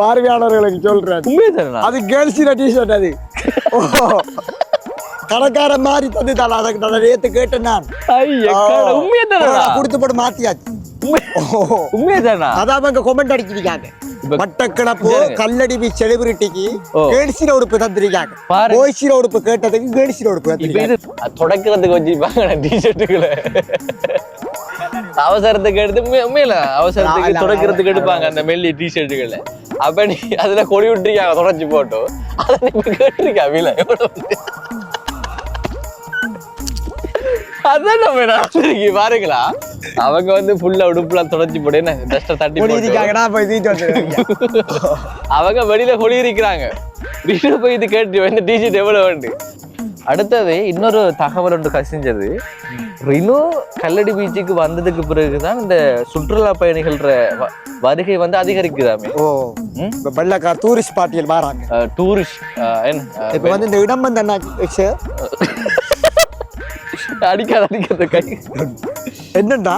பார்வையாளர்களுக்கு சொல்றேன். உண்மையே அது கேர்ள்ஸின டிஷர்ட் அது. கடைக்கார மாதிரி தந்து தரலாம் அதுக்கு நான் நேத்து கேட்டேன் நான். உண்மையே கொடுத்து போட்டு மாத்தியாச்சு. உண்மையே தானா அதான் அவங்க கொமெண்ட் அடிச்சிருக்காங்க. மட்டக்களப்பு சரிங்க. கல்லடி பீச் செலிபிரிட்டிக்கு. கேர்ள்ஸின உடுப்பு தந்திருக்காங்க. பாய்ஸின உடுப்பு கேட்டதுக்கு கேர்ள்ஸின உடுப்பு தந்திருக்காங்க. தொடக்கிறதுக்கு வச்சிருப்பாங்க டிஷர்ட்டுகளை அவசரத்துக்கு எடுத்து உண்மை- உண்மையில அவசரத்துக்கு தொடக்கிறதுக்கு எடுப்பாங்க அந்த மெல்லி டிஷர்ட்டுகளை அப்ப நீ அதுல கொடி விட்டுருக்காங்க தொடச்சு போட்டு. அதை நீ கேட்டிருக்கா வில? அதான் நம்ம நாட்டுக்கு பாருங்களா. அவங்க வந்து ஃபுல்லா உடுப்புலாம் தொடச்சு போட்டு என்ன டஸ்ட தட்டி வந்து அவங்க வெளியில கொடி இருக்கிறாங்க. போய் இது கேட்டு இந்த டிஷர்ட் எவ்வளவு? வேண்டு அடுத்தது இன்னொரு தகவல் ஒன்று கசிஞ்சது. ரினோ கல்லடி பீச்சுக்கு வந்ததுக்கு பிறகுதான் இந்த சுற்றுலா பயணிகள வருகை வந்து அதிகரிக்குதாமே. ஓ வெள்ளக்கார் டூரிஸ்ட் பார்ட்டியில் வராங்க. டூரிஸ்ட் இப்ப வந்து இந்த இடம் வந்து என்ன? அடிக்காத அடிக்காத கை என்னன்னா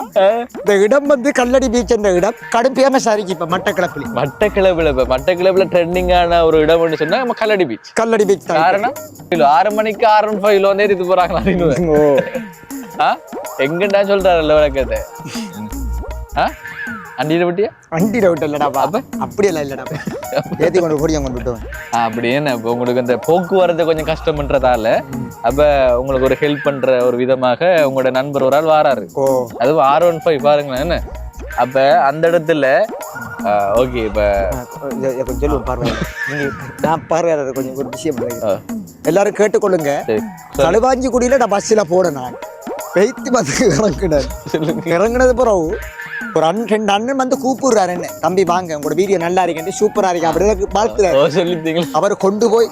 இந்த இடம் வந்து கல்லடி பீச் என்ற இடம் கடும் ஃபேமஸ் ஆயிருக்கு இப்ப மட்டக்களப்பில் மட்டக்கிளப்புல இப்ப மட்டக்கிளப்புல ட்ரெண்டிங்கான ஒரு இடம் சொன்னா நம்ம கல்லடி பீச் கல்லடி பீச் காரணம் ஆறு மணிக்கு ஆறு ஒன் ஃபைவ்ல வந்து எடுத்து போறாங்களா அப்படின்னு எங்கடா சொல்றாருல்ல விளக்கத்தை ஆ அண்டியில விட்டியா? வண்டி ரவுட் இல்லடா அப்ப? அப்படி எல்லாம் இல்லடா ஏத்தி கொண்டு கொடியம் கொண்டு விட்டுவேன் அப்படி என்ன? இப்போ உங்களுக்கு அந்த போக்குவரத்து கொஞ்சம் கஷ்டம்ன்றதால அப்ப உங்களுக்கு ஒரு ஹெல்ப் பண்ற ஒரு விதமாக உங்களோட நண்பர் ஒரு ஆள் வாராரு. அதுவும் ஆர் ஒன் ஃபைவ் பாருங்களேன் என்ன? அப்ப அந்த இடத்துல ஓகே இப்ப கொஞ்சம் சொல்லுவோம் பார்வையாளர் நான் பார்வையாளர் கொஞ்சம் ஒரு விஷயம் எல்லாரும் கேட்டுக்கொள்ளுங்க. களுவாஞ்சி குடியில நான் பஸ்ஸில் போனேன் நான். பெய்த்து பஸ்ஸுக்கு இறங்கினேன். இறங்கினது பிறகு ஒரு அண்ணன் ரெண்டு அண்ணன் வந்து கூப்பிடுறாரு என்ன? தம்பி வாங்க உங்களோட வீடியோ நல்லா இருக்கேன் சூப்பரா இருக்கு. அப்படி வாழ்த்துல ஓ சொல்லிட்டீங்களா? அவர் கொண்டு போய்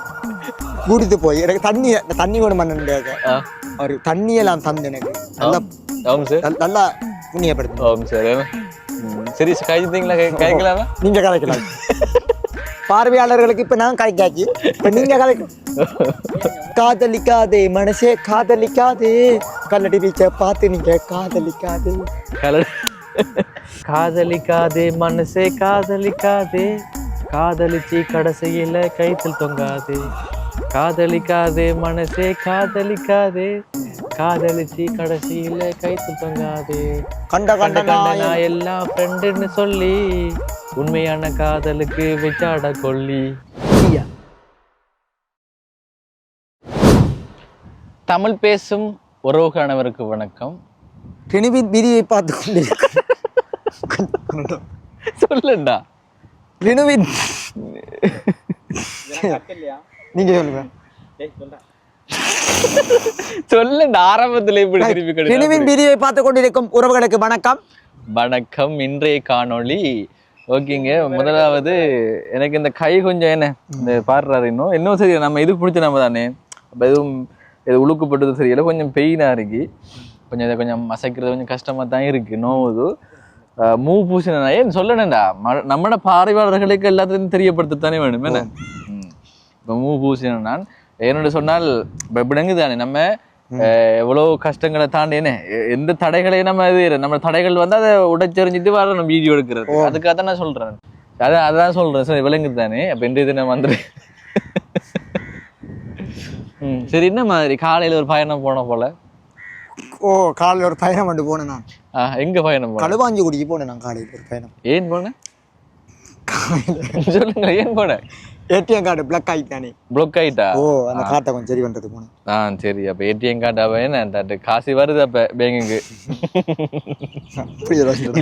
கூட்டிட்டு போய் எனக்கு தண்ணி தண்ணி பண்ண ஆ, அவர் தண்ணியெல்லாம் தந்து எனக்கு. நல்லா நல்லா புண்ணியப்படுத்து ஆமாம் சார். சரி கழிச்சிட்டீங்களா கழிக்கலாமா நீங்க கலைக்கலாம் பார்வையாளர்களுக்கு இப்ப நான் கலைக்காச்சு இப்ப நீங்க கலைக்கும் காதலிக்காதே மனசே காதலிக்காதே. கல்லடி பீச்ச பார்த்து நீங்க காதலிக்காதே. கலர் காதலிக்காதே மனசே காதலிக்காதே. காதலிச்சு கடைசியில கைத்தில் தொங்காதே. காதலிக்காதே மனசே காதலிக்காதே. காதலிச்சு கடைசியில கைத்தில் தொங்காதே. கண்ட கண்ட. நான் எல்லாம் ஃப்ரெண்டுன்னு சொல்லி உண்மையான காதலுக்கு வெச்சாட கொல்லி. தமிழ் பேசும் உறவுக்கானவருக்கு வணக்கம். ரினிவின் விதியை பார்த்து கொண்டு சொல்லுண்டா ரினுவின் நீங்க சொல்லுங்க சொல்லுண்டா ஆரம்பத்துல இப்படி திருப்பி ரினுவின் விதியை பார்த்து கொண்டிருக்கும் உறவுகளுக்கு வணக்கம் வணக்கம் இன்றைய காணொளி ஓகேங்க முதலாவது எனக்கு இந்த கை கொஞ்சம் என்ன இந்த பாடுறாரு இன்னும் இன்னும் சரி நம்ம இது பிடிச்ச நம்ம தானே அப்போ எதுவும் இது உழுக்குப்பட்டது தெரியல கொஞ்சம் பெயினாக இருக்கு கொஞ்சம் இதை கொஞ்சம் அசைக்கிறது கொஞ்சம் கஷ்டமாக தான் இருக்கு. நோவுது மூ பூசினா ஏன் சொல்லணும்டா? ம- நம்மட பார்வையாளர்களுக்கு எல்லாத்தையும் தெரியப்படுத்தத்தானே வேணும். என்ன? இப்போ மூ பூசின நான் என்னோட சொன்னால் இப்போ இப்படிங்கு தானே நம்ம அஹ், எவ்வளவு கஷ்டங்களை தாண்டி என்ன எந்த தடைகளையும் நம்ம இது நம்ம தடைகள் வந்து அதை உடைச்செறிஞ்சிட்டு வரணும் வீடியோ எடுக்கிறது. அதுக்காக தான் நான் சொல்றேன். அதான் அதான் சொல்றேன். சரி விளங்குது தானே அப்போ இன்றைய தினம் வந்துரு சரி என்ன மாதிரி? காலையில ஒரு பயணம் போன போல. ஓ காலையில் ஒரு பயணம் வந்து போனேன் நான். எங்க பயணம் போன களுவாஞ்சி குடிக்கு போனேன் நான் காலையில் ஒரு பயணம். ஏன் போன சொல்லுங்க ஏன் போன ஏடிஎம் கார்டு பிளக் ஆகிட்டானே ப்ளொக் ஆயிட்டா? ஓ அந்த காட்டை கொஞ்சம் சரி பண்றது போனேன். ஆ சரி அப்ப ஏடிஎம் கார்டு அவ என்ன? காசு வருது அப்ப பேங்குக்கு.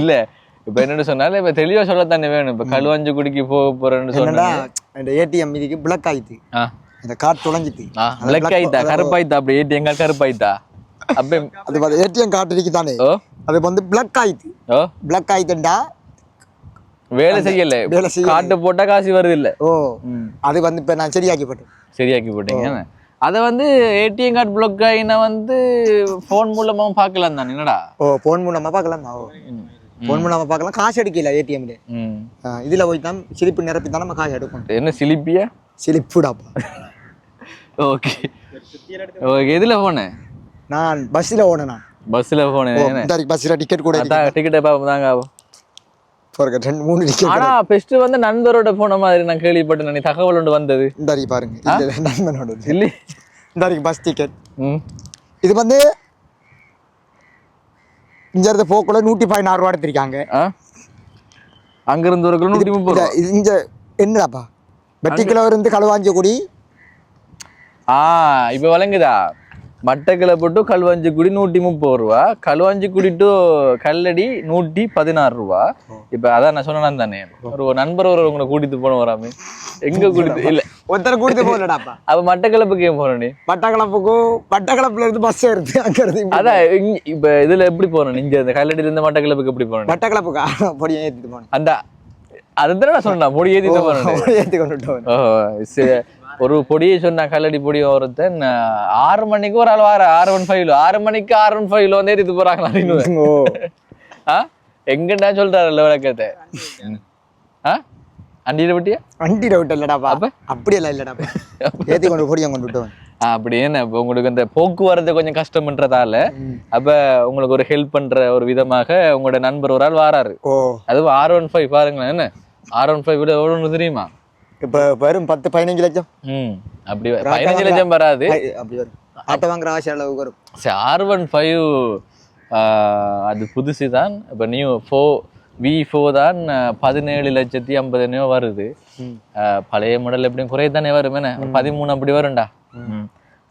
இல்ல இப்ப என்னன்னு சொன்னாலும் இப்ப தெளிவா சொல்லத்தானே வேணும். இப்ப களுவாஞ்சு குடிக்கு போக போறேன்னு சொன்னா இந்த ஏடிஎம் இதுக்கு பிளக் ஆயிடுது ஆ. இந்த கார்டு தொலைஞ்சிட்டு. பிளக் ஆயிட்டா கருப்பாயிட்டா அப்படி? ஏடிஎம் கார்டு கருப்பாயிட்டா? அப்ப அது ஏடிஎம் கார்டு இருக்கு தானே அது வந்து பிளக் ஆயிடுது ஓ. பிளக் ஆயிட்டுண்டா வேலை செய்யல. வேலை செய்யல. காட்டு போட்டா காசு வருது இல்ல ஓ. அது வந்து இப்ப நான் சரியாக்கி போட்டேன். சரியாக்கி போட்டீங்க. அத வந்து ஏடிஎம் கார்டு பிளாக் ஆயினா வந்து ஃபோன் மூலமா பார்க்கலாம் தானே என்னடா? ஓ போன் மூலமா பார்க்கலாம்? ஓ. போன் மூலமா பார்க்கலாம். காசு எடுக்கல ஏடிஎம்ல. இதுல போய் தான் சிலிப்பு நிரப்பி தான் நம்ம காசு எடுக்கணும். என்ன சிலிப்பியா? சிலிப்புடாப்பா. ஓகே. ஓகே எதுல போனேன் நான் பஸ்ஸில் ஓனேன் நான் பஸ்ல போனேன் பஸ்ஸில் டிக்கெட் கூட டிக்கெட்டை பார்ப்போம் தாங்க ரெண்டு மூணு டிக்கெட் ஆனா பெஸ்ட் வந்து நண்பரோட போன மாதிரி நான் கேள்விப்பட்டேன். நீ தகவல் ஒன்று வந்தது. இந்த அறிக்கை பாருங்க இந்த நண்பனோட இல்லை. இந்த அறிக்கை பஸ் டிக்கெட் இது வந்து இங்க இருந்து போக்குள்ள நூற்றி பதினாறு ரூபா எடுத்திருக்காங்க. ஆ? அங்கிருந்து ஒரு கிலோ நூற்றி முப்பது இங்க என்னடாப்பா? வெட்டிக்கிலோ இருந்து களுவாஞ்சிக்குடி. ஆ இப்போ விளங்குதா? மட்டக்கிளை போட்டு கல்வாஞ்சி குடி நூற்றி முப்பது ரூபா கல்வாஞ்சி குடி டு கல்லடி நூற்றி பதினாறு ரூபா. இப்போ அதான் நான் சொன்னேன் தானே. ஒரு நண்பர் ஒரு உங்களை கூட்டிட்டு போன வராமே. எங்க கூட்டிட்டு இல்ல. ஒருத்தரை கூட்டிட்டு போகலடாப்பா. அப்ப மட்டக்களப்புக்கு ஏன் நீ மட்டக்களப்புக்கும் மட்டக்களப்புல இருந்து பஸ் ஏறுது அங்க இருந்து. அதான் இப்ப இதுல எப்படி போனோம் இங்க இந்த கல்லடியில இருந்து மட்டக்களப்புக்கு எப்படி போனோம் மட்டக்களப்புக்கா பொடியை ஏற்றிட்டு போனேன். அந்த அதுதான் நான் சொன்னேன் பொடி ஏத்திட்டு போனேன். ஏற்றி கொண்டுட்டு. ஒரு பொடியை சொன்னா கல்லடி பொடி ஒருத்தன் ஆறு மணிக்கு ஒரு ஆள் வார ஆறு ஒன் ஃபைவ்ல ஆறு மணிக்கு ஆறு ஒன் ஃபைவ்ல வந்து ஏறிட்டு போறாங்களா அப்படின்னு. ஆ? எங்கடா சொல்றாருல்ல விளக்கத்தை? ஆ. அண்டியில பட்டியா வண்டி டவுட் இல்லடாப்பா அப்ப? அப்படியெல்லாம் இல்லடாப்பா. ஏற்றி கொண்டு பொடியை கொண்டு விட்டவன் ஆ, அப்படி என்ன இப்போ உங்களுக்கு அந்த போக்குவரத்து கொஞ்சம் கஷ்டம்ன்றதால அப்ப உங்களுக்கு ஒரு ஹெல்ப் பண்ற ஒரு விதமாக உங்களோட நண்பர் ஒரு ஆள் வாராரு. அதுவும் ஆர் ஒன் ஃபைவ் பாருங்களேன் என்ன? ஆர் ஒன் ஃபைவ் விட எவ்வளோன்னு தெரியுமா? இப்போ வெறும் பத்து பதினஞ்சு லட்சம். ம் அப்படி பதினஞ்சு லட்சம் வராது. அப்படி வரும். ஆட்டோ வாங்குற ஆசை அளவுக்கு வரும். சரி ஆர் ஒன் ஃபைவ் அது புதுசு தான் இப்போ நியூ ஃபோ வி ஃபோ தான் பதினேழு லட்சத்தி ஐம்பதுனோ வருது. பழைய மாடல் எப்படியும் குறைய தானே வரும் என்ன? பதிமூணு அப்படி வரும்டா.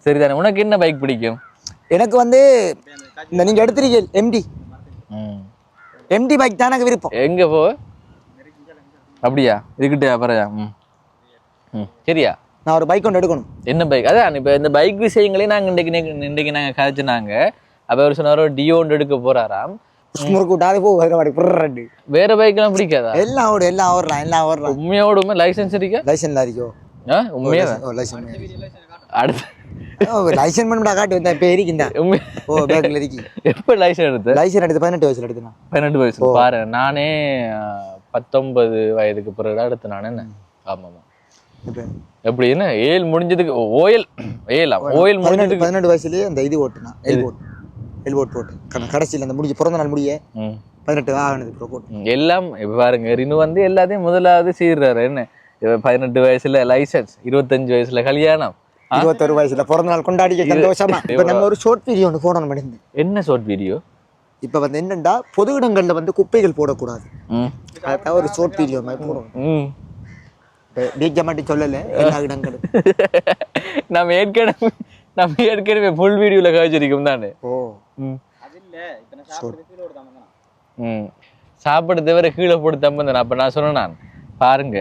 சரி தானே உனக்கு என்ன பைக் பிடிக்கும்? எனக்கு வந்து இந்த நீங்க எடுத்திருக்கீங்க எம்டி எம்டி பைக் தான் எனக்கு விருப்பம். எங்க போ? அப்படியா? இதுக்கிட்டயா பரையா ம் ம். சரியா? நான் ஒரு பைக் ஒன்று எடுக்கணும். என்ன பைக் அதான் இப்போ இந்த பைக் விஷயங்களையும் நாங்கள் இன்றைக்கு இன்றைக்கு நாங்கள் கதைச்சினாங்க. அப்போ அவர் சொன்னாரோ டியோ ஒன்று எடுக்க போறாராம். முறுக்கு விட்டாது போ புர்றண்டு வேற பைக்கெல்லாம் பிடிக்காதா? எல்லாம் ஓடும் எல்லாம் ஓடுறான் எல்லாம் ஓடுறான் உண்மையோடுமே லைசன்ஸ் இருக்கா? லைசன்ஸ் இருக்கோ. ஆ உண்மையா லைசன்ஸ் அடுத்து ஓ லைசன்ஸ் பண்ணா காட்டு வந்தேன் இப்போ உண்மை. ஓ பேக்கில் இருக்கி எப்போ லைசன்ஸ் எடுத்த? லைசன்ஸ் எடுத்து பதினெட்டு வயசுல எடுத்துனா பன்னெண்டு வயசு பாரு நானே பத்தொன்பது வயதுக்கு பிறகு தான் எடுத்தேன் நான் என்ன? ஆமாம். எப்படி என்ன ஏழு முடிஞ்சதுக்கு ஓயல் ஏலாம் ஓயல் முடிஞ்சதுக்கு பதினெட்டு வயசுலயே அந்த இது ஓட்டுனா எல்போட் எல்போட் போட்டு கட- கடைசியில் அந்த முடிஞ்ச பிறந்த நாள் முடிய பதினெட்டு ம், எல்லாம் இப்ப பாருங்க ரினு வந்து எல்லாத்தையும் முதலாவது செய்யறாரு என்ன? பதினெட்டு வயசுல லைசன்ஸ் இருபத்தஞ்சு வயசுல கல்யாணம்? இருபத்தொரு வயசுல பிறந்த நாள் கொண்டாடி சந்தோஷமா? இப்போ நம்ம ஒரு ஷார்ட் வீடியோ ஒன்று போடணும் முடிந்து என்ன ஷார்ட் வீடியோ இப்போ வந்து என்னண்டா? பொது இடங்கள்ல வந்து குப்பைகள் போடக்கூடாது. அதுக்காக ஒரு ஷார்ட் வீடியோ மாதிரி போடணும். பீஜ மட்டும் சொல்லலை எல்லா இடங்களும் நம்ம ஏற்கனவே நம்ம ஏற்கனவே ஃபுல் வீடியோல கழிச்சிருக்கோம் தானே? ஓ. ம். ம். சாப்பிட தவிர கீழே போட்டு தம்பந்தேன் அப்ப நான் சொன்னேன் நான் பாருங்க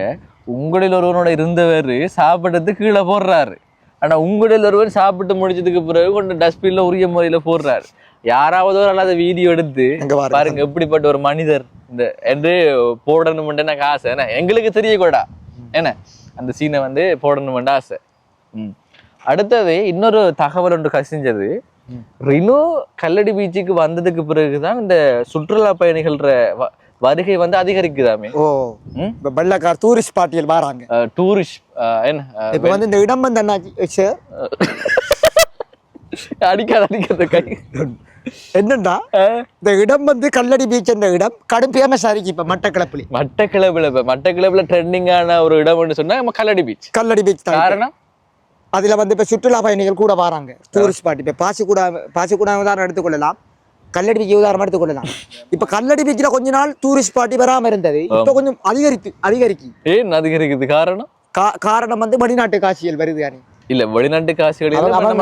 உங்களில் ஒருவனோட இருந்தவர் சாப்பிட்டது கீழே போடுறாரு. ஆனா உங்களில் ஒருவர் சாப்பிட்டு முடிச்சதுக்கு பிறகு கொண்டு டஸ்ட்பின்ல உரிய முறையில போடுறாரு. யாராவது ஒரு அதை வீடியோ எடுத்து பாருங்க. எப்படிப்பட்ட ஒரு மனிதர். இந்த என்று போடணும்னு எனக்கு ஆசை. என்ன எங்களுக்கு தெரியக்கூடா. என்ன? அந்த சீனை வந்து போடணும்னு ஆசை. ம். அடுத்தது இன்னொரு தகவல் ஒன்று கசிஞ்சது. ரினு கல்லடி பீச்சுக்கு வந்ததுக்கு பிறகுதான் இந்த சுற்றுலா பயணிகள்ற வ- வருகை வந்து அதிகரிக்குதாமே. ஓ. இப்போ வெள்ளக்கார் டூரிஸ்ட் பார்ட்டிகள் வராங்க. டூரிஸ்ட் என்ன? இப்போ வந்து இந்த இடம் வந்து சார் அடிக்காத அடிக்காத கை. என்னண்டா? இந்த இடம் வந்து கல்லடி பீச் என்ற இடம். கடும் ஃபேமஸ் ஆயிருக்கு இப்போ மட்டக்களப்பில். மட்டக்கிளப்புல இப்ப மட்டக்கிளப்புல ட்ரெண்டிங்கான ஒரு இடம்னு சொன்னா நம்ம கல்லடி பீச் கல்லடி பீச் தான் காரணம்? அதுல வந்து இப்போ சுற்றுலா பயணிகள் கூட வராங்க. டூரிஸ்ட் பார்ட்டி இப்போ பாசிக்கூடா பாசிக்கூடா உதாரணம் எடுத்துக்கொள்ளலாம். கல்லடி பீச் உதாரணம் எடுத்துக்கொள்ளலாம். இப்போ கல்லடி பீச்சில் கொஞ்ச நாள் டூரிஸ்ட் பார்ட்டி வராம இருந்தது. இப்போ கொஞ்சம் அதிகரித்து அதிகரிக்கு. ஏன் அதிகரிக்குது? காரணம்? காரணம் வந்து வெளிநாட்டு காட்சிகள் வருது யானே. இல்ல வெளிநாட்டு காசுகள் அவங்க- அவங்க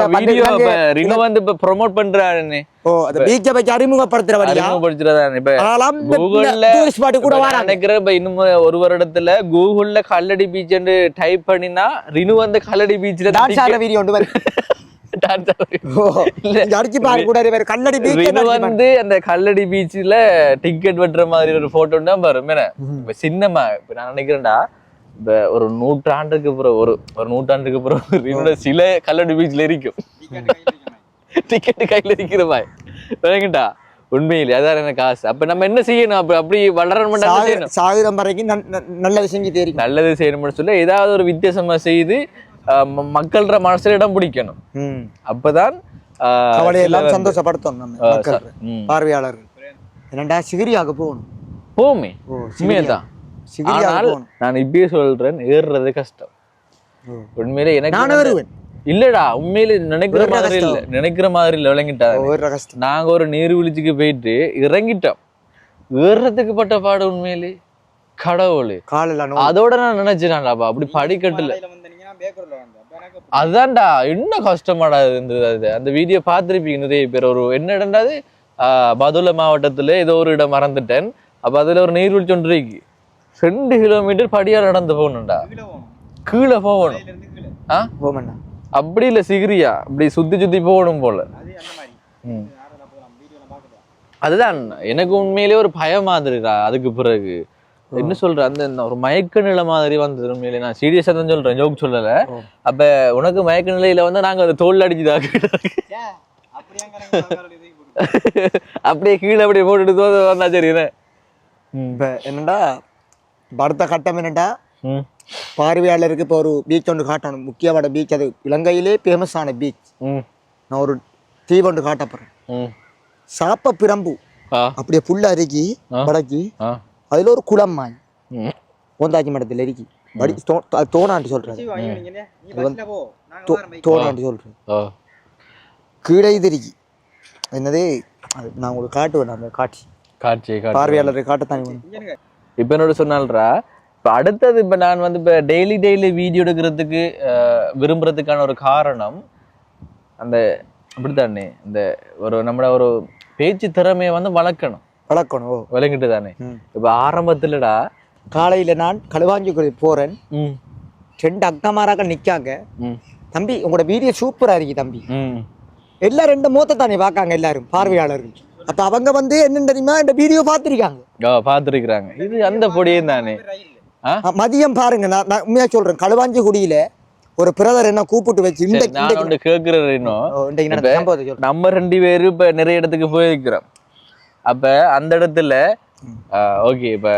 நம்ம வந்து இப்ப ப்ரொமோட் பண்றாருன்னு. ஓ அந்த பீச்சை பற்றி அறிமுகப்படுத்துற அறிமுகப்படுத்துறதா இன்னும் ஒரு வருடத்துல கூகுள்ல கல்லடி பீச் டைப் பண்ணினா ரினு வந்து கல்லடி பீச்ல டான்ஸ் வீடியோ ஒன்று பாரு. வந்து அந்த கல்லடி பீச்ல டிக்கெட் வெட்டுற மாதிரி ஒரு போட்டோ தான் வரும் என்ன இப்ப சின்னமா இப்ப நான் நினைக்கிறேன்டா இப்ப ஒரு நூற்றாண்டுக்கு அப்புறம் ஒரு ஒரு நூற்றாண்டுக்கு அப்புறம் ரினோட சில கல்லடி பீச்ல இருக்கும் டிக்கெட் கையில இருக்கிற மாதிரி. வேணுங்கட்டா உண்மையிலே அதான் எனக்கு ஆசை. அப்ப நம்ம என்ன செய்யணும்? அப்ப அப்படி வளரணும் என்ன சாகுரம் வரைக்கும் நன்- நன்- நல்ல விஷயம் தெரியும் நல்லது செய்யணும்னு சொல்லி ஏதாவது ஒரு வித்தியாசமா செய்து மக்கள்ற மனசுல இடம் பிடிக்கணும். அப்பதான் ஆஹ் கவலை சில எல்லாம் வந்து- சந்தோஷப்படுத்தணும் நம்ம. பார்வையாளர்கள். என்னடா சிகிரியாக போகணும். போமே. உண்மையதான். ஆனால். நான் இப்பயே சொல்றேன் ஏறுறது கஷ்டம். உண்மையிலே எனக்கு இல்லடா உண்மையிலே நினைக்கிற மாதிரி இல்ல. நினைக்கிற மாதிரி இல்ல விளங்கிட்டா ஒரு கஷ்டம் நாங்க ஒரு நீர்வீழ்ச்சிக்கு போயிட்டு இறங்கிட்டோம். ஏறுறதுக்கு பட்ட பாடு உண்மையிலே கடவுளே. அதோட நான் நினைச்சேன்டாப்பா அப்படி படிக்கட்டுல. அதான்டா என்ன கஷ்டமாடா இருந்தது அது. அந்த வீடியோ பார்த்திருப்பீங்க நிறைய பேர். ஒரு என்ன இடம்டாது பதுளை மாவட்டத்துல ஏதோ ஒரு இடம் மறந்துட்டேன். அப்ப அதுல ஒரு நீர்வீழ்ச்சி ஒன்று இருக்கு. ரெண்டு கிலோமீட்டர் படியா நடந்து போகணும்டா. கீழே போகணும். ஆ? போமண்ணா அப்படி இல்ல சிகிரியா. அப்படி சுத்தி சுத்தி போகணும் போல. அதுதான். எனக்கு உண்மையிலேயே ஒரு பயம் மாதிரிடா அதுக்கு பிறகு. என்ன சொல்ற? அந்த ஒரு மயக்க நிலை மாதிரி வந்தது உண்மையிலே. நான் சீரியஸா தான் சொல்றேன். ஜோக் சொல்லல. அப்ப உனக்கு மயக்க நிலையில வந்து நாங்க அதை தோல் அடிச்சுதான் அப்படியே கீழே அப்படியே போட்டுட்டு தோத வந்தா சரி என்னடா? இப்ப அடுத்த கட்டம் என்னடா ம். பார்வையாளருக்கு இப்போ ஒரு பீச் ஒன்று காட்டணும். முக்கியமான பீச் அது இலங்கையிலே ஃபேமஸான பீச். நான் ஒரு தீவு ஒன்று காட்ட போகிறேன். சாப்ப பிரம்பு. அப்படியே புல்ல அருகி ஆ. அதில் ஒரு குளம் மாய். ஓந்தாச்சி மடத்தில் இருக்கி வடி தோ- அது தோணாண்டி சொல்கிறேன் தோணாண்டி சொல்கிறேன். கீழே இது இருக்கி என்னது நான் உங்களுக்கு காட்டுவேன் அந்த காட்சி. காட்சி பார்வையாளருக்கு காட்டத்தான் இப்ப என்னோட சொன்னால்ரா இப்ப அடுத்தது இப்ப நான் வந்து இப்ப டெய்லி டெய்லி வீடியோ எடுக்கிறதுக்கு விரும்புறதுக்கான ஒரு காரணம் அந்த அப்படித்தானே இந்த ஒரு நம்மளோட ஒரு பேச்சு திறமையை வந்து வளர்க்கணும். வளர்க்கணும் ஓ. விளங்கிட்டு தானே. இப்ப ஆரம்பத்துலடா காலையில் நான் களுவாஞ்சி போகிறேன் ரெண்டு அக்கமாராக்கள் நிற்காங்க தம்பி உங்களோட வீடியோ சூப்பராக இருக்கு தம்பி. எல்லாம் ரெண்டு மூத்த தானே பார்க்காங்க எல்லாரும் பார்வையாளர்கள். அப்போ அவங்க வந்து என்ன தெரியுமா? இந்த வீடியோ பார்த்துருக்காங்க. பார்த்துருக்குறாங்க. இது அந்த பொடியும் தானே. மதியம் பாருங்க நான் உண்மையா சொல்றேன். களுவாஞ்சி குடியில ஒரு பிரதர் என்ன கூப்பிட்டு வச்சு இன்றைக்கு நான் கேட்குறது இன்னும் நம்ம ரெண்டு பேரும் இப்ப நிறைய இடத்துக்கு போயிருக்கிறோம். அப்ப அந்த இடத்துல ஓகே இப்ப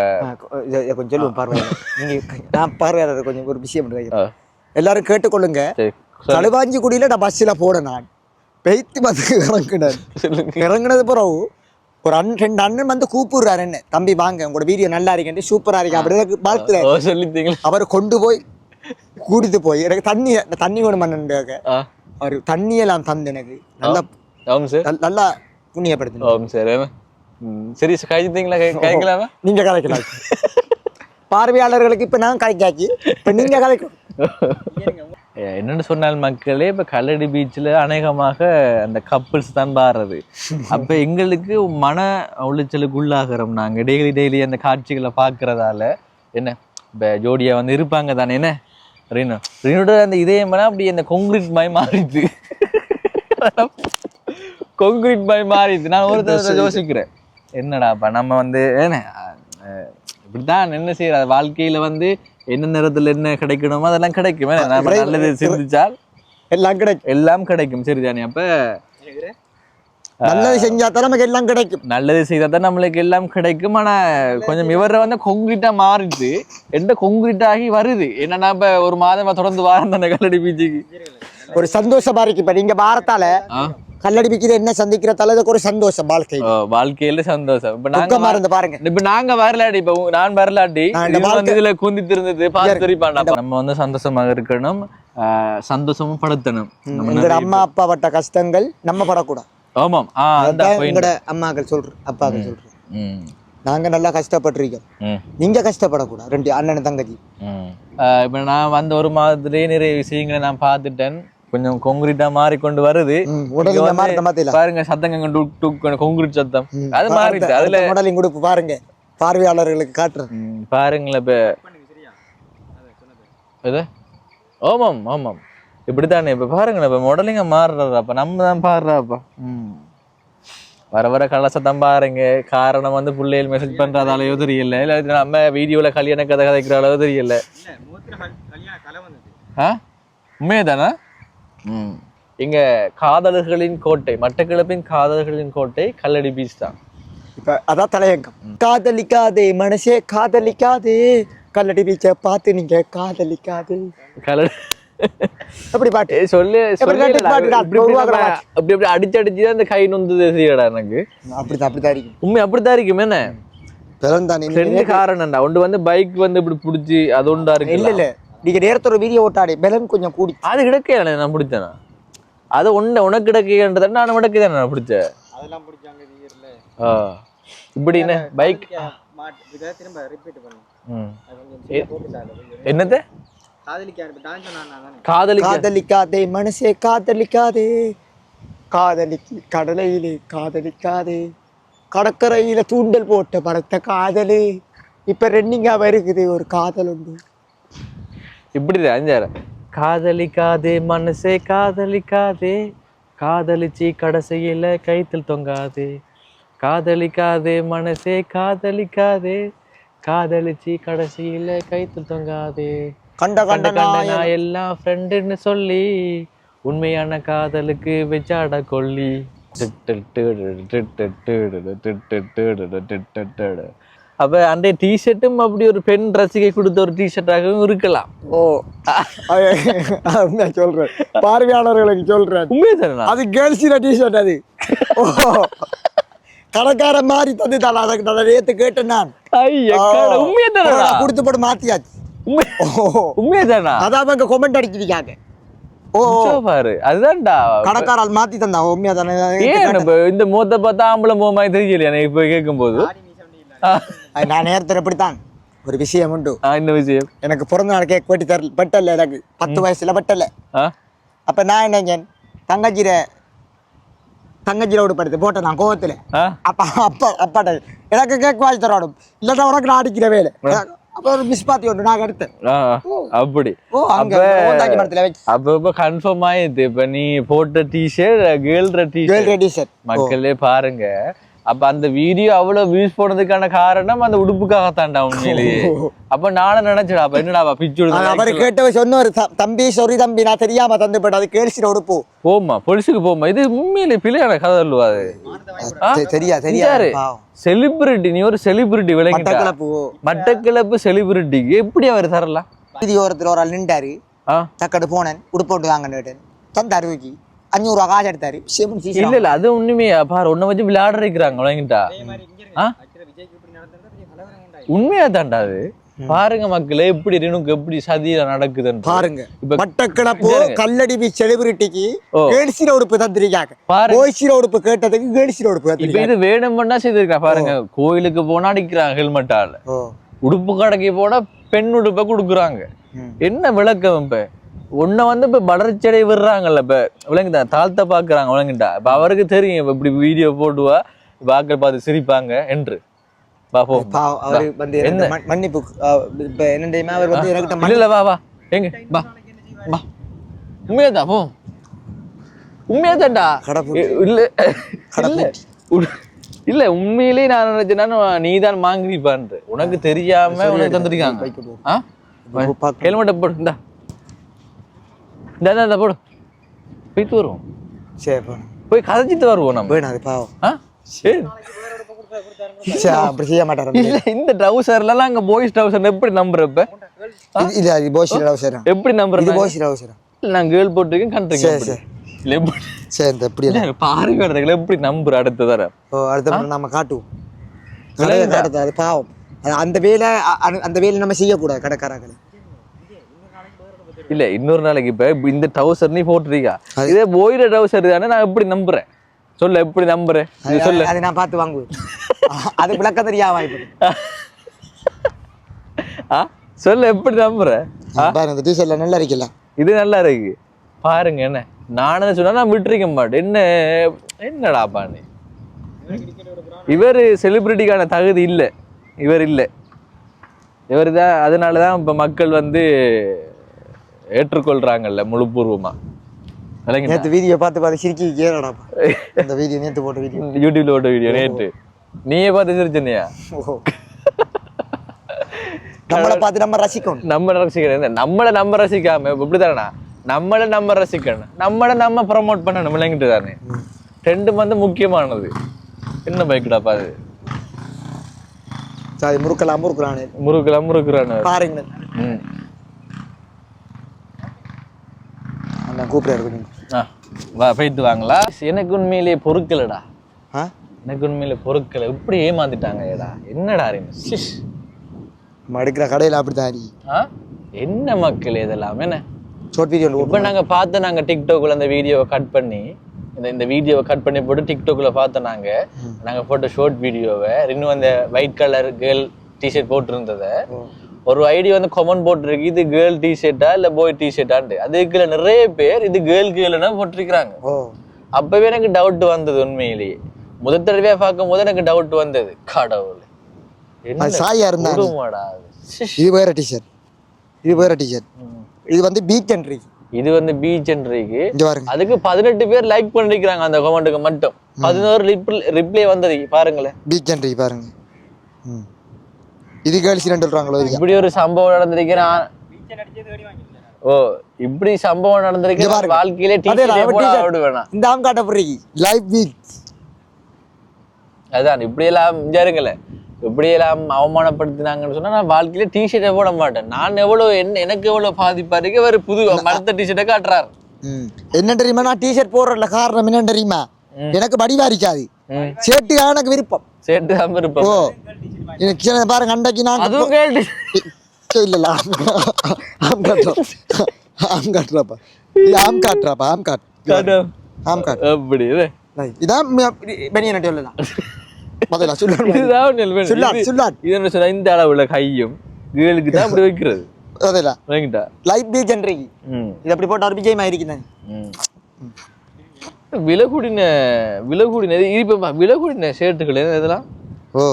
கொஞ்சம் சொல்லுவோம் பார்வையாளர். நீங்க நான் பார்வையாளர் கொஞ்சம் ஒரு விஷயம் கேட்கிறேன். எல்லாரும் கேட்டுக்கொள்ளுங்க. களுவாஞ்சி குடியில நான் பஸ்ஸில் போனேன் நான் பெய்த்து இறங்கினேன் சொல்லுங்க. இறங்கினது பிறகு ஒரு அண்ணன் ரெண்டு அண்ணன் வந்து கூப்பிடுறாரு என்ன? தம்பி வாங்க உங்களோட வீடியோ நல்லா இருக்கேன் சூப்பரா இருக்கு அப்படின்னு வாழ்த்துறாரு ஓ சொல்லிட்டீங்களா? அவர் கொண்டு போய் கூட்டிட்டு போய் எனக்கு தண்ணி தண்ணி மன்னன் ஆ. அவர் தண்ணியெல்லாம் தந்து எனக்கு. நல்லா நல்லா புண்ணியப்படுத்தணும் சார் சரி கழிச்சிட்டீங்களா கழிக்கலாமா நீங்க கலைக்கலாம் பார்வையாளர்களுக்கு இப்ப நான் கலைக்காச்சு இப்ப நீங்க கலைக்கணும் என்னன்னு சொன்னால் மக்களே இப்ப கல்லடி பீச்சில் அநேகமாக அந்த கப்பிள்ஸ் தான் பாடுறது அப்ப எங்களுக்கு மன உளைச்சலுக்கு உள்ளாகிறோம் நாங்க. டெய்லி டெய்லி அந்த காட்சிகளை பார்க்கறதால. என்ன? இப்ப ஜோடியா வந்து இருப்பாங்க தானே என்ன? ரீனு. ரீனோட அந்த இதயமெல்லாம் அப்படி அந்த கொங்கிரீட் மாதிரி மாறிடுது. கொங்கிரீட் மாதிரி மாறிடுது. நான் ஒரு தடவை யோசிக்கிறேன். என்னடாப்பா நம்ம வந்து என்ன? அஹ், இப்படித்தான் என்ன செய்யறது வாழ்க்கையில வந்து என்ன நேரத்துல என்ன கிடைக்கணுமோ அதெல்லாம் கிடைக்கும். நம்ம நல்லது சிந்திச்சால் எல்லாம் கிடைக்கும். எல்லாம் கிடைக்கும். சரிதானே அப்ப நல்லது செஞ்சா தான் நமக்கு எல்லாம் கிடைக்கும். நல்லது செய்தா தான் நம்மளுக்கு எல்லாம் கிடைக்கும். ஆனா கொஞ்சம் இவர வந்து கொங்கிரீட்டா மாறிடுது எந்த கொங்கிரீட் ஆகி வருது? என்னன்னா இப்ப ஒரு மாதமா தொடர்ந்து வாரம் தானே கல்லடி பீச்சுக்கு. ஒரு சந்தோஷமா இருக்கு. இப்ப நீங்க பாரத்தால ஆ? கல்லடி பிக்கிற என்ன சந்திக்கிறதால இதுக்கு ஒரு சந்தோஷம் வாழ்க்கை வாழ்க்கையில சந்தோஷம் இப்ப நாங்க இருந்து பாருங்க இப்ப நாங்க வரலாடி இப்ப நான் வரலாடி இதுல குந்தித்து இருந்தது பார்த்து நம்ம வந்து சந்தோஷமாக இருக்கணும் சந்தோஷமும் படுத்தணும் எங்களோட அம்மா அப்பா பட்ட கஷ்டங்கள் நம்ம படக்கூடாது ஆமாம். எங்களோட அம்மாக்கள் சொல்றோம் அப்பாக்கள் சொல்றோம் ம் நாங்க நல்லா கஷ்டப்பட்டிருக்கோம் நீங்க கஷ்டப்படக்கூடாது ரெண்டு அண்ணன் தங்கச்சி இப்ப நான் வந்த ஒரு மாதத்திலேயே நிறைய விஷயங்களை நான் பார்த்துட்டேன் கொஞ்சம் கொங்கிரீட்டா மாறிக்கொண்டு வருது. ம், இங்க உடல் வந்து மாறத மாத்தில பாருங்க டுக் கொங்கிரீட் சத்தம். அது மாறிடுது. அதுல மாடலிங் கொடுப்பு பாருங்க. பார்வையாளர்களுக்கு காட்டுறேன். பாருங்களேன் இப்ப. ஆமாம் ஆமாம். இப்படித்தானே இப்ப பாருங்களேன் இப்ப மாடலிங்க மாறுறாப்பா நம்ம தான் பாடுறாப்பா ம். வர வர கலசத்தம் பாருங்க. காரணம் வந்து பிள்ளைகள் மெசேஜ் பண்றதாலயோ தெரியல. இல்ல நம்ம வீடியோல கல்யாண கதை கதைக்கிறாலோ தெரியல. ஆ? உண்மையதானா? ம் இங்க காதலர்களின் கோட்டை மட்டக்களப்பின் காதலர்களின் கோட்டை கல்லடி பீச் தான். இப்ப அதான் தலையங்கம். காதலிக்காதே மனசே காதலிக்காதே. கல்லடி பீச்ச பார்த்து நீங்க காதலிக்காதே. கல்லடி அப்படி பாட்டு. சொல்லு. அப்படி அப்படி அடிச்சு அடிச்சு அந்த கை நொந்து செய்யடா எனக்கு. அப்படிதான் அப்படிதான் இருக்கும். உண்மை அப்படித்தான் இருக்கும் என்ன? பிறன் தானே ரெண்டு காரணம்டா. ஒன்று வந்து பைக் வந்து இப்படி பிடிச்சி அது ஒன்றா இருக்கு இல்ல இல்ல. நீங்க நேரத்தோட வீடியோ ஓட்டாடி பெலன் கொஞ்சம் கூடி. அது கிடக்கே நான் பிடிச்சேனா அது ஒன்று உனக்கு கிடக்குன்றத நான் உனக்கு தான் நான் பிடிச்சேன் அதெல்லாம் பிடிச்சாங்க வீர்ல ஆ. இப்படின்னு பைக்? இதை திரும்ப ரிப்பீட் பண்ணு. என்னது? காதலிக்காதே மனசே காதலிக்காதே. காதலிக்கு கடலையிலே காதலிக்காதே. கடற்கரையில தூண்டல் போட்ட படத்த காதலு. இப்ப ரெண்டிங்கா வருகுது ஒரு காதல் உண்டு. இப்படி அஞ்சாரு காதலிக்காதே மனசே காதலிக்காதே காதலிச்சு கடைசியில கைத்தில் தொங்காதே காதலிக்காதே மனசே காதலிக்காதே காதலிச்சு கடைசியில கைத்தில் தொங்காதே கண்ட கண்ட. நான் எல்லாம் ஃப்ரெண்டுன்னு சொல்லி உண்மையான காதலுக்கு வெச்சாட கொல்லி அப்ப அந்த டிஷர்ட்டும் அப்படி ஒரு பெண் ரசிகை கொடுத்த ஒரு டிஷர்ட்டாகவும் இருக்கலாம். ஓ. நான் சொல்றேன். பார்வையாளர்களுக்கு சொல்றேன். உண்மையா தானே அது கேர்ள்ஸில டிஷர்ட் அது. ஓ. கடைக்கார மாதிரி தந்து தரலாம் அதுக்கு நான் நேத்து கேட்டேன் நான். உண்மையா தானடா கொடுத்து போட்டு ஓ. உண்மையா தானா அதான் அவங்க கொமெண்ட் அடிச்சிருக்காங்க. பாரு. அதுதான்டா. கடைக்காரால் மாத்தி தந்தா உண்மையா தானே? ஏன் இந்த மூத்த பார்த்தா ஆம்பளை மோ மாதிரி தெரியல எனக்கு இப்ப கேட்கும் போது நான் நேரத்தில் எப்படித்தான் ஒரு விஷயம் உண்டு. இந்த விஷயம்? எனக்கு பிறந்த நாள் கேக் வெட்டி தரல பட்டல எனக்கு. பத்து வயசுல பட்டல அப்ப நான் என்ன தங்கச்சிர தங்கச்சிரோடு படுத்து போட்டேன் நான் கோவத்துல. அப்பா அப்பா அப்பாட்ட எனக்கு கேக் வாங்கி தரணும். இல்லைன்னா உனக்கு நான் அடிக்கிற வேலை. அப்ப ஒரு மிஸ் பாத்தி ஒன்று நான் எடுத்தேன். அப்படி. ஓ அங்க அப்ப- ஓந்தாக்கி மரத்துல வச்சு. அப்ப இப்ப கன்ஃபார்ம் ஆயிடுது இப்ப நீ போட்ட டிஷர்ட் கேர்ள் டிஷர்ட் மக்களே பாருங்க. அப்ப அந்த வீடியோ அவ்வளவு வியூஸ் போனதுக்கான காரணம் அந்த உடுப்புக்காகத்தான்டா உண்மையிலேயே அப்ப நானும் நினைச்சடா அப்ப என்னடா பிச்சு அவர் கேட்டவ சொன்ன ஒரு தம்பி சொரி தம்பி நான் தெரியாம தந்து போட்டு அது கேள்சிட உடுப்பு. போமா பொலிசுக்கு போமா இது உண்மையிலே பிள்ளையான கதை சொல்லுவா அது? தெரியா தெரியா யாரு? செலிபிரிட்டி நீ ஒரு செலிபிரிட்டி விளங்கிட்ட? மட்டக்கிளப்பு. செலிபிரிட்டிக்கு எப்படி அவர் தரலாம்? வீதி ஓரத்துல ஒரு ஆள் நின்றாரு. ஆ? சக்கடு போனேன் உடுப்பு போட்டு வாங்கன்னு. தந்தாரு தூக்கி அஞ்சூறு ரூபா காசு எடுத்தாரு. சிவன் இல்ல இல்ல அது ஒண்ணுமே பாரு உன்னை வச்சு விளையாட இருக்கிறாங்க விளங்கிட்டா ஆ? உண்மையா தான்டா அது? பாருங்க மக்களே எப்படி ரினுக்கு எப்படி சதியில நடக்குதுன்னு பாருங்க. இப்ப மட்டக்களப்பு இங்க கல்லடி பீச் செலிபிரிட்டிக்கு ஓ. கேள்சிர உடுப்பு தந்திருக்காங்க. பாருங்க. போய்சிர உடுப்பு கேட்டதுக்கு கேள்சிர உடுப்பு இப்ப இது வேணும்னா செய்திருக்கா? பாருங்க கோயிலுக்கு போனா அடிக்கிறாங்க ஹெல்மெட்டால உடுப்பு கடைக்கு போனா பெண் உடுப்பை கொடுக்குறாங்க. என்ன விளக்கம் இப்ப? உன்னை வந்து இப்ப வளர்ச்சியடை விடுறாங்கல்ல இப்ப விளங்குதா? தாழ்த்த பாக்குறாங்க விளங்குட்டா இப்ப அவருக்கு தெரியும் இப்ப இப்படி வீடியோ போடுவா வாக்கள் பார்த்து சிரிப்பாங்க என்று. அவரு வந்து மன்னிப்பு இப்ப என்ன அவர் இல்ல வா வா. எங்க? வா. வா. உண்மையாதான் போ. உண்மையாதான்டா. இல்ல. இல்ல. உ- இல்ல உண்மையிலேயே நான் நினைச்சேன்னா நீ தான் உனக்கு தெரியாம உனக்கு தந்திருக்காங்க. போ. ஆ இப்போ பார்க்க- ஹெல்மெட்டை போடு இந்தா இந்த போடு. போயிட்டு வருவோம். சரி போய் கதைச்சிட்டு வருவோம் நம்ம. வேணும் அது பாவம். ஆ? சரி. அப்படி செய்ய மாட்டாரு இல்ல இந்த ட்ரௌசர்லாம் அங்க பாய்ஸ் ட்ரௌசர் எப்படி நம்புற இப்ப? இது- இல்ல இது அவசரம் எப்படி நம்புற இது அவசரம் இல்ல, நான் கேர்ள் போட்டுருக்கேன் கண்ட்ரிங்க சரி, சரி. இல்ல எப்படி? சரி இந்த எப்படி நம்புற அடுத்த தர ஓ அடுத்த முறை நம்ம காட்டுவோம். அது பாவம். அந்த வேலை அந்த வேலை நம்ம செய்யக்கூடாது கடைக்காரங்களை இல்ல இன்னொரு நாளைக்கு இப்ப இந்த ட்ரௌசர் நீ போட்டுருக்கா இதே போயிட ட்ரௌசர் தானே நான் எப்படி நம்புறேன்? சொல்ல எப்படி நம்புறேன்? சொல்லு. அது நான் பார்த்து வாங்குவேன். அது விளக்க தெரியாம ஆ? சொல்ல எப்படி நம்புறேன்? பாருங்க இந்த டீஷர்ட்ல நல்லா இருக்கல இது நல்லா இருக்கு. பாருங்க என்ன? நானே சொன்னா நான் விட்டுருக்க மாட்டேன். என்ன என்னடா பாணி? இவர் செலிபிரிட்டிக்கான தகுதி இல்லை. இவர் இல்லை. இவர் தான் அதனால தான் இப்போ மக்கள் வந்து ஏற்றுக்கொள்றாங்கல்ல முழுப்பூர்வமா விளங்கிட்டா? நேத்து வீடியோ பார்த்து பார்த்து சிரிக்கி கேளடாப்பா அந்த வீடியோ நேத்து போட்ட வீடியோ. யூடியூப்ல ஓட்ட வீடியோ நேற்று நீயே பார்த்து சிரிச்சனியா நம்மளை பார்த்து நம்ம ரசிக்கணும் நம்ம ரசிக்கணும். நம்மளை நம்ம ரசிக்காம இப்ப இப்படிதானே நம்மளை நம்ம ரசிக்கணும். நம்மளை நம்ம ப்ரமோட் பண்ணணும் விளங்கிட்டு தானே. ரெண்டும் வந்து முக்கியமானது. என்ன பைக்குடாப்பா அது? சரி முறுக்கலாம் முறுக்கலான்னு முறுக்கலாம் முறுக்குறானு. பாருங்க ம். கூப்பிடாரு கொஞ்சம். ஆ வா போயிட்டு வாங்களா? எனக்கு உண்மையிலேயே பொறுக்கலடா. ஆ? எனக்கு உண்மையில பொருட்களை இப்படி ஏமாத்திட்டாங்க ஏடா என்னடா சிஷ். நம்ம எடுக்கிற கடையில் ஆ? என்ன மக்கள் இதெல்லாம்? என்ன? ஷார்ட் வீடியோ இப்ப நாங்க பார்த்து நாங்க டிக்டாக்ல அந்த வீடியோவை கட் பண்ணி இந்த இந்த வீடியோவை கட் பண்ணி போட்டு டிக்டாக்ல பார்த்தோம் நாங்க நாங்க போட்ட ஷார்ட் வீடியோவை இன்னும் அந்த white colour girl t shirt போட்டிருந்தத ஒரு ஐடி வந்து கமெண்ட் போட்டிருக்கு. இது கேர்ள் டிஷர்ட்டா இல்ல பாய் டிஷர்ட்டான்ட்டு அதுக்குள்ள நிறைய பேர் இது கேர்ள் கேர்ள்னா போட்டிருக்கிறாங்க. அப்பவே எனக்கு டவுட் வந்தது உண்மையிலேயே. முதல் தடவையா பார்க்கும் போது எனக்கு டவுட் வந்தது. கடவுள். சாயா இருந்தா கொடுமைடா அது. சிஷ். இது வேற டிஷர்ட் இது வேற டிஷர்ட் ம். இது வந்து பீச் என்ட்ரி இது வந்து பீச் பாருங்க. அதுக்கு பதினெட்டு பேர் லைக் பண்ணிருக்காங்க அந்த கமெண்ட்டுக்கு மட்டும். பதினோரு ரிப்ளை வந்தது. பாருங்களேன். பீச் என்ட்ரி பாருங்க. இது சொல்றாங்களோ இது இப்படி ஒரு சம்பவம் நடந்திருக்கிறான் ஓ இப்படி சம்பவம் பாருங்க. வாழ்க்கையிலே டீச்சரே போட வேணாம் இந்த ஆம் காட்ட போறீங்க. லைவ் பீச் அதான் இப்படி எல்லாம் இருங்களேன் இப்படி எல்லாம் அவமானப்படுத்தினாங்கன்னு சொன்னா நான் வாழ்க்கையில டிஷர்ட்டே போட மாட்டேன் நான் எவ்வளவு என்ன எனக்கு எவ்வளவு பாதிப்பா இருக்கு அவர் புது மரத்த டிஷர்ட்டை காட்டுறாரு. என்ன தெரியுமா? நான் டிஷர்ட் போடுறல காரணம் என்ன தெரியுமா? எனக்கு வடிவா இருக்காது ம். ஷர்ட்டு எனக்கு விருப்பம். சேர்த்து தான் ஓ. இருப்போம் எனக்கு பாருங்க அண்டைக்கு நான் அதுவும் கேட்டு இல்ல ஆம் காட்டுறா ஆம் காட்டுறாப்பா இது ஆம் காட்டுறாப்பா ஆம் ஆம் அப்படி. இதான் சொல்லலாம் இது- என்ன சொன்னா இந்த அளவுல கையும் கேளுக்கு தான் வைக்கிறது. அதெல்லாம் வாங்கிட்டா. லைட் பீச் என்றைக்கு ம். இது அப்படி போட்டா ஒரு விஜயமா இருக்கிறேன் ம். விலை கூடின விலை கூடின இது இப்ப விலை கூடின ஷர்ட்டுகள் இதெல்லாம்? ஓ.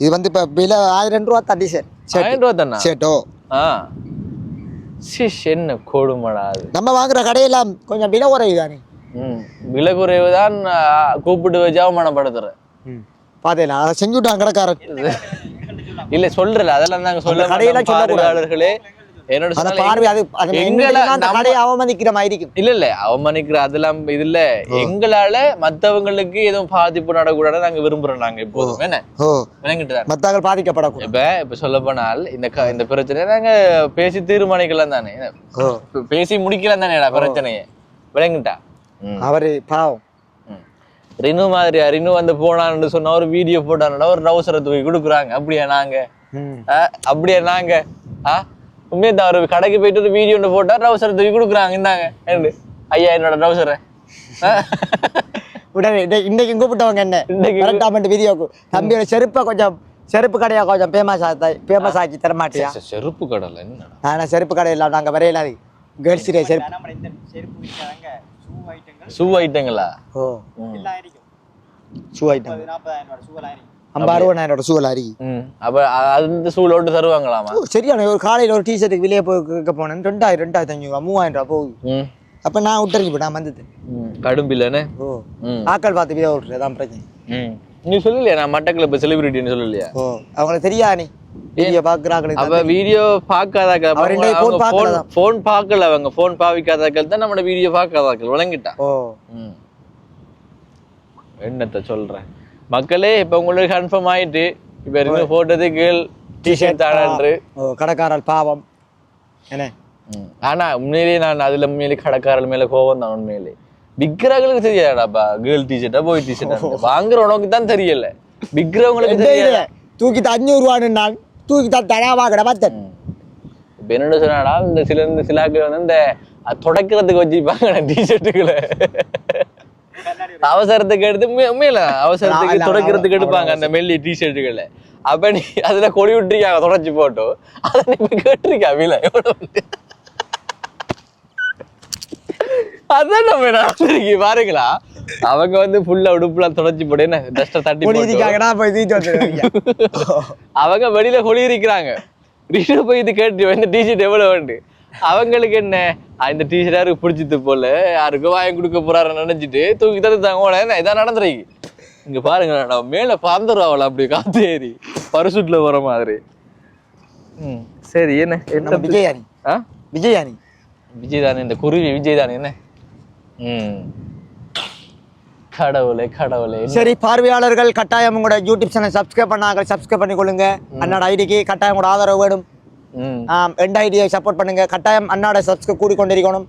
இது வந்து இப்ப விலை ஆயிரம் ரூபா தட்டி ஷர்ட் ஆயிரம் ரூபா தானா? ஷர்ட்டோ ஆ. சிஷ் என்ன கொடுமடா அது. நம்ம வாங்குற கடையெல்லாம் கொஞ்சம் விலை குறைவு தானே ம். விலை குறைவு தான் கூப்பிட்டு வச்சு அவமானப்படுத்துறேன் பாத்தீங்களா? அதை செஞ்சு விட்டான் கடைக்காரன். இல்ல சொல்றல அதெல்லாம் நாங்க சொல்ல கடையெல்லாம் மாட்டோம். என்னோட பார்வை அது அது அவமதிக்கிற மாதிரி இருக்கும். இல்ல இல்ல. அவமானிக்கிற அதெல்லாம் இது இல்ல எங்களால மத்தவங்களுக்கு எதுவும் பாதிப்பு நடக்கூடாது நாங்க விரும்புறோம் நாங்க எப்போதும். என்ன? மத்தாக்கள் பாதிக்கப்படக்கூடாது. இப்ப இப்ப சொல்ல போனால் இந்த இந்த பிரச்சனையை நாங்க பேசி தீர்மானிக்கலாம் தானே. பேசி முடிக்கலாம் தானேடா பிரச்சனையை. விளங்கிட்டா. அவரு பாவம். ரினு மாதிரி ரினு வந்து போனான்னு சொன்னா ஒரு வீடியோ போட்டானுடா ஒரு ரவுசரை தூக்கி கொடுக்குறாங்க. அப்படியா நாங்க? அப்படியா நாங்க? ஆ? உண்மையை தான் ஒரு கடைக்கு போயிட்டு ஒரு வீடியோ ஒன்று போட்டா ரவுசரை தூக்கி கொடுக்குறாங்க இந்தாங்க. ஏண்டு ஐயா என்னோட ரவுசரை உடனே இன்னைக்கு கூப்பிட்டவங்க என்ன? இன்னைக்கு கரெக்டாமெண்ட் வீடியோக்கு தம்பியோட செருப்பை கொஞ்சம் செருப்பு கடையா கொஞ்சம் ஃபேமஸ் ஆகி ஃபேமஸ் ஆக்கி தர மாட்டியா? செருப்பு கடலை என்னடா? ஆனா செருப்பு கடையில் நாங்க வரையலாது கேர்ள்ஸ் டே செருப்பு. ஷூ ஐட்டங்களா ஓ. ஷூ ஐட்டம் ஐம்பது அறுபதாயிரோட ஷூவில் அப்ப அ- அந்த சூழோட்டு தருவாங்களாமா? ஓ சரியான ஒரு காலையில் ஒரு டிஷர்ட்டுக்கு வெளியே போய் கேட்க போனேன். ரெண்டாயிரம் ரெண்டாயிரத்தி அஞ்சூறுவா மூவாயிரம் ரூபா போகுது. அப்போ நான் இப்போ நான் வந்தது. ம். கடும்பில்லனே? ஓ. ஆக்கள் பார்த்து வீடியோ விட்டுரு அதான் பிரச்சனை. நீ சொல்லலையா? நான் மட்டக்களப்பு செலிபிரிட்டின்னு சொல்லலையா? ஓ அவங்களுக்கு தெரியா நீ வீடியோ பார்க்குறாங்களே அப்ப வீடியோ phone பார்க்கலதான். ஃபோன் பார்க்கல அவங்க. ஃபோன் பாவிக்காதாக்கள் தான் நம்மளோட வீடியோ பார்க்காதாக்கள். விளங்கிட்டா? ஓ. என்னத்த சொல்றேன் மக்களே இப்ப உங்களுக்கு கன்ஃபார்ம் ஆயிட்டு இப்ப இருந்து போட்டது கேர்ள் டிஷர்ட் தானன்று ஓ கடைக்காரல் பாவம். என்ன. ஆனா உண்மையிலேயே நான் அதுல உண்மையிலே கடைக்காரர் மேல கோவம் தான் உண்மையிலே. விக்கிறவங்களுக்கு தெரியாதாப்பா? கேர்ள் டிஷர்ட்டா போய் டிஷர்ட் வாங்குறவனுக்கு தான் தெரியல. விக்கிறவங்களுக்கு எந்த தெரியல? தூக்கி அஞ்சூறுவான்னு நான் தூக்கி தான் கடை பார்த்தேன் இப்ப என்னோட சொன்னாடா இந்த சில இந்த சிலாக்கள் வந்து இந்த துடைக்கிறதுக்கு வச்சிருப்பாங்க டிஷர்ட்டுகளை அவசரத்துக்கு எடுத்து உண்மை- உண்மையில அவசரத்துக்கு துடைக்கிறதுக்கு எடுப்பாங்க அந்த மெல்லி டிஷர்ட்டுகளை அப்ப நீ அதுல கொடி விட்டுருக்காங்க தொடச்சி போட்டு. அதை நீ கேட்டிருக்கா விலை அதான் நம்ம நடந்திருக்கு பாருங்களா. அவங்க வந்து ஃபுல்லா உடுப்புலாம் தொடச்சி போட்டு என்ன டஸ்ட தட்டி பொலிதிக்காகடா போய் வந்துருக்கீங்க அவங்க வெளியில குளிரிக்கிறாங்க ரிஷு போய் இது கேட்டு இந்த டிஷர்ட் எவ்வளவு வேண்டு அவங்களுக்கு என்ன? "ஆ, இந்த டிஷர்ட் யாருக்கு பிடிச்சது போல? யாருக்கும் வாங்கி கொடுக்க போறாரு நினைச்சிட்டு தூக்கி உடனே என்ன இதான் நடந்துருக்கு இங்க பாருங்க நான் மேல பறந்துடும் அவளை அப்படி காத்து ஏறி. பரிசுட்ல வர மாதிரி. ம் சரி என்ன என்ன விஜயானி ஆ? விஜயானி விஜய் தானே இந்த குருவி விஜய் தானே என்ன? ம். கடவுளே கடவுளே. சரி பார்வையாளர்கள் கட்டாயம் உங்களோட யூடியூப் சேனல் சப்ஸ்கிரைப் பண்ணாங்க. சப்ஸ்கிரைப் பண்ணி கொள்ளுங்க அண்ணாட ஐடிக்கு கட்டாயம் கூட ஆதரவு வேணும். ஐடியை சப்போர்ட் பண்ணுங்க. கட்டாயம் அண்ணாட சப்ஸ்கிரைப் கூடிக்கொண்டிருக்கணும்.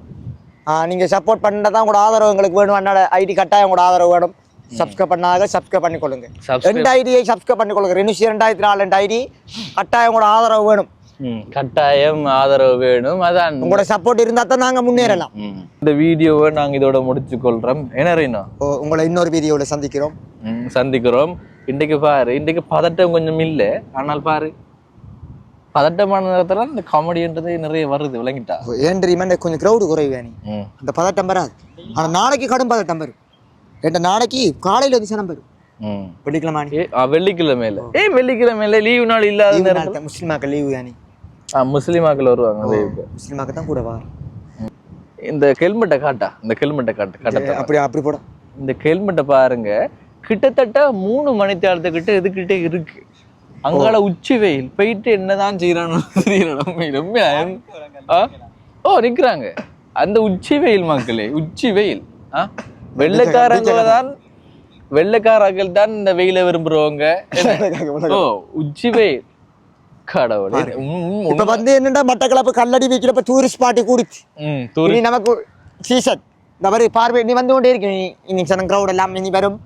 ஆ, நீங்க சப்போர்ட் பண்ணா தான் கூட ஆதரவு எங்களுக்கு வேணும். அண்ணாட ஐடி கட்டாயம் கூட ஆதரவு வேணும். சப்ஸ்கிரைப் பண்ணாத சப்ஸ்கிரைப் பண்ணிக்கொள்ளுங்க ரெண்டு ஐடியை சப்ஸ்கிரைப் பண்ணிக்கொள்ளுங்க ரெண்டு ரெண்டாயிரத்தி நாலு ரெண்டு ஐடி கட்டாயம் கூட ஆதரவு வேணும். கட்டாயம் ஆதரவு வேணும். அதான். உங்களோட சப்போர்ட் இருந்தா தான் நாங்க முன்னேறலாம். இந்த வீடியோவை நாங்க இதோட முடிச்சு கொள்றோம் என்ன உங்களை இன்னொரு வீடியோவில் சந்திக்கிறோம். சந்திக்கிறோம். இன்றைக்கு பாரு இன்றைக்கு பதட்டம் கொஞ்சம் இல்லை. ஆனால் பாரு. பதட்டமான நேரத்துல இந்த காமெடின்றது நிறைய வருது விளங்கிட்டா? ஏன் தெரியுமா? கொஞ்சம் க்ரௌடு குறைவு நீ. அந்த பதட்டம் வராது. ஆனா நாளைக்கு கடும் பதட்டம் வரும். ரெண்டு நாளைக்கு காலையில வந்து சனம் வரும். வெள்ளிக்கிழமை வெள்ளிக்கிழமையில. ஏ வெள்ளிக்கிழமையில லீவு நாள் இல்லாத நேரம் முஸ்லிமாக்கள் லீவு தானே. ஆ, முஸ்லிமாக்கள் வருவாங்க. முஸ்லிமாக்கு தான் கூட வா. இந்த ஹெல்மெட்டை காட்டா? இந்த ஹெல்மெட்டை காட்டு காட்ட அப்படி அப்படி போட. இந்த ஹெல்மெட்டை பாருங்க கிட்டத்தட்ட மூணு மணித்தாளத்துக்கிட்ட இதுகிட்ட இருக்கு. அங்கால உச்சி வெயில் போயிட்டு என்னதான் செய்யறானு உண்மையா? ஆ? ஓ நிக்கிறாங்க. அந்த உச்சி வெயில் மக்களே உச்சி வெயில் ஆ வெள்ளைக்காரங்க தான் வெள்ளைக்காரர்கள் தான் இந்த வெயில விரும்புறவங்க? ஓ உச்சி வெயில் கடவுளே இப்ப வந்து என்னடா மட்டக்களப்பு கல்லடி வீக்கிறப்ப டூரிஸ்ட் பாட்டி கூடிச்சு. இனி நமக்கு சீசன் இந்த மாதிரி பார்வை நீ வந்து கொண்டே இருக்கு. இனி க்ரௌட் எல்லாம் இனி வரும்.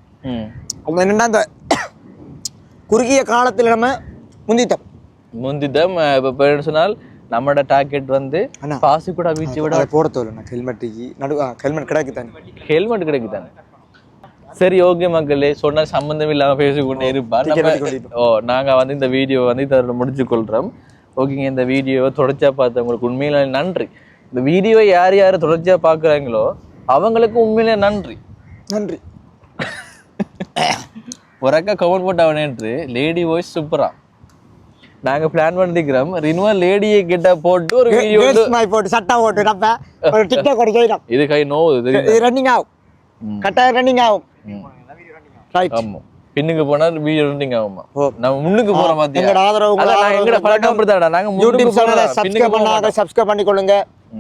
என்னன்னா இந்த குறுகிய காலத்துல நம்ம முந்திட்டோம். முந்திதம் இப்ப சொன்னால் நம்மளோட டார்கெட் வந்து அண்ணா. பாசிக்குடா பீச்சை விட போட தோல ஹெல்மெட்டுக்கு நடு ஹெல்மெட் கிடைக்கு தானே ஹெல்மெட் கிடைக்குதானே? சரி ஓகே மக்களே சொன்ன சம்பந்தம் இல்லாம பேசிக்கொண்டே இருப்பார். ஓ நாங்க வந்து இந்த வீடியோ வந்து இதோட முடிச்சு கொள்றோம் ஓகேங்க இந்த வீடியோவை தொடர்ச்சியா பார்த்தவங்களுக்கு உண்மையில நன்றி. இந்த வீடியோவை யார் யார் தொடர்ச்சியா பாக்குறாங்களோ அவங்களுக்கு உண்மையிலே நன்றி. நன்றி. ஒரு அக்கா கமெண்ட் போட்டு அவனேன்று லேடி வாய்ஸ் சூப்பரா நாங்க பிளான் பண்ணிக்கிறோம் ரினுவல் லேடியை கிட்ட போட்டு ஒரு வீடியோ மாதிரி போட்டு சட்டை போட்டு நம்ம ஒரு டிக்டாக் ஒரு செய்யலாம் இது கை தெரியுது இது ரன்னிங் ஆகும். கட்டாயம் ரன்னிங் ஆகும். ஆமா. பின்னுக்கு போனா வீடியோ ரன்னிங் ஆகுமா. நம்ம முன்னுக்கு போற மாத்தியா எங்களோட ஆதரவு எங்கட பழக்கம் அப்படித்தான்டா நாங்க யூடியூப் சேனலை சப்ஸ்கிரைப் பண்ணாத. சப்ஸ்கிரைப் பண்ணிக்கொள்ளுங்க.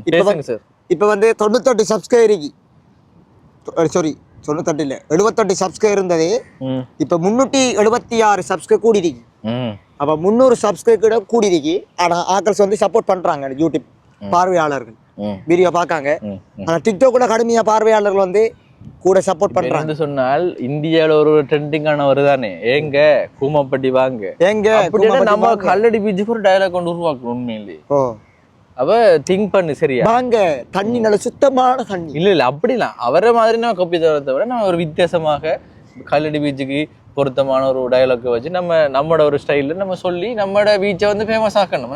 இப்போ சார் இப்போ வந்து தொண்ணூத்தெட்டு சப்ஸ்கிரைபருக்கு சாரி தொண்ணூத்தெட்டு இல்லை எழுபத்தெட்டு சப்ஸ்கிரைப் இருந்தது. இப்போ முந்நூற்றி எழுபத்தி ஆறு சப்ஸ்கிரைப் கூடிருக்கு அப்போ முந்நூறு சப்ஸ்கிரைப் கூட கூடிருக்கு ஆனால் ஆக்கள்ஸ் வந்து சப்போர்ட் பண்ணுறாங்க யூடியூப் பார்வையாளர்கள். வீடியோ பார்க்காங்க. ம். ஆனால் டிக்டாக்ல கடுமையாக பார்வையாளர்கள் வந்து கூட சப்போர்ட் பண்ணுறாங்க என்று சொன்னால் இந்தியால ஒரு ட்ரெண்டிங்கான வருதானே ஏங்க? கூமப்பட்டி வாங்க. அப்படின்னா நம்ம கல்லடி பீச்சுக்கு ஒரு டயலாக் கொண்டு உருவாக்கணும் உண்மையிலேயே அவ திங்க் பண்ணு சரியா? வாங்க தண்ணி நல்ல சுத்தமான தண்ணி. இல்ல இல்ல அப்படிலாம். அவரை மாதிரி நம்ம கப்பி தவிர விட நம்ம ஒரு வித்தியாசமாக கல்லடி பீச்சுக்கு பொருத்தமான ஒரு டயலாக்கை வச்சு நம்ம நம்மளோட ஒரு ஸ்டைல்ல நம்ம சொல்லி நம்மளோட பீச்சை வந்து ஃபேமஸ் ஆக்கணும்?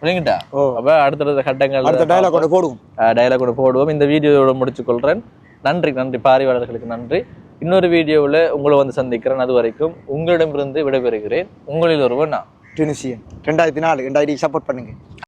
புரியுங்கட்டா ஓ. அப்ப அடுத்தடுத்த கட்டங்கள் அடுத்த டைலாக் ஒன்று போடுவோம். டயலாக் கூட போடுவோம். இந்த வீடியோவோட முடிச்சுக் கொள்றேன் நன்றி நன்றி. பார்வையாளர்களுக்கு நன்றி. இன்னொரு வீடியோவில் உங்களை வந்து சந்திக்கிறேன். அது வரைக்கும் உங்களிடமிருந்து விடைபெறுகிறேன். உங்களில் ஒருவன் நான். டியூனிசியன் ரெண்டாயிரத்தி நாலு. ரெண்டாயிரத்தி சப்போர்ட் பண்ணுங்க.